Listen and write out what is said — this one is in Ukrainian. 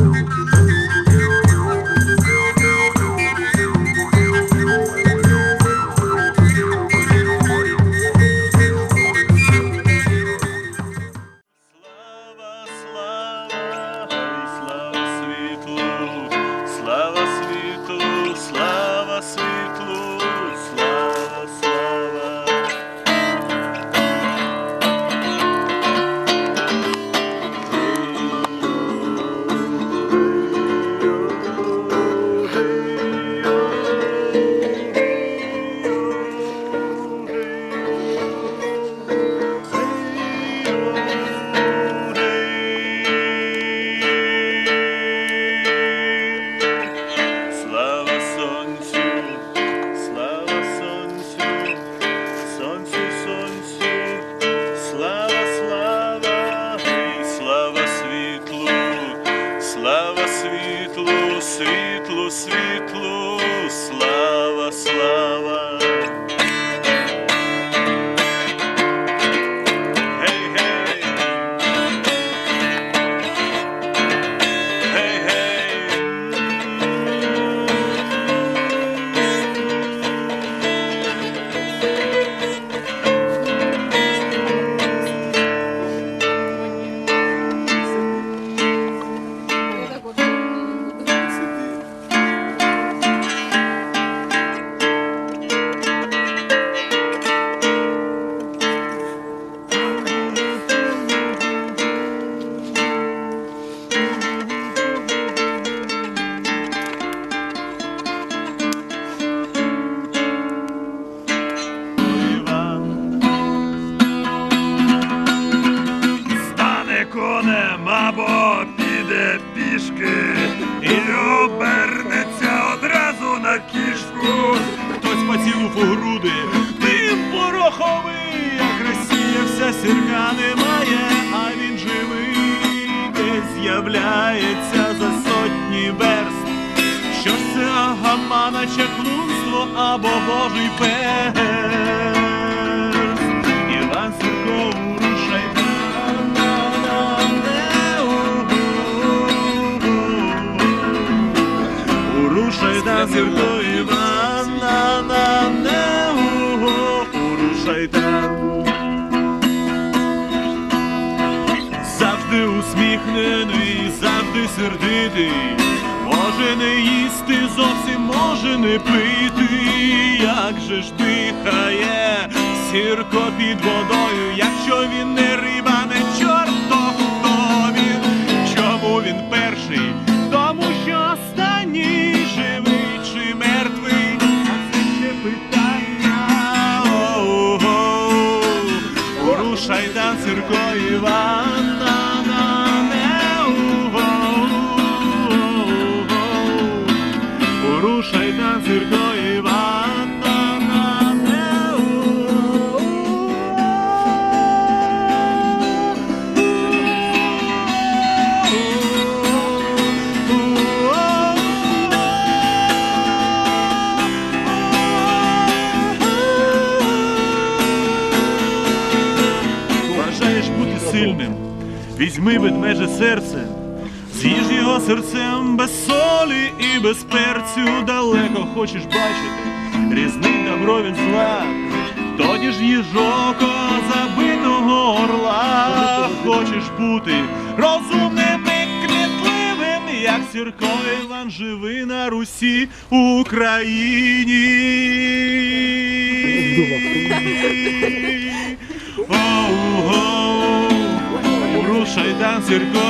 Okay. Світло, світлу, світлу, слава, слава. Пішки і обернеться одразу на кішку. Хтось поцілув у груди, дим пороховий, як Росія вся сірка немає, а він живий, де з'являється за сотні верст. Що це гамана чаклунство або божий перст? Там завжди усміхнений, завжди сердитий, може не їсти, зовсім може не пити, як же ж дихає сірко під водою, якщо він не риба, не survive. Сильним, візьми ведмеже серце, з'їж його серцем без солі і без перцю. Далеко хочеш бачити, різний добро від зла, тоді ж їжоко забитого орла, хочеш бути розумним і кмітливим, як Сірко Іван живий на Русі Україні. Оу-гоу, рушай дан Сірко.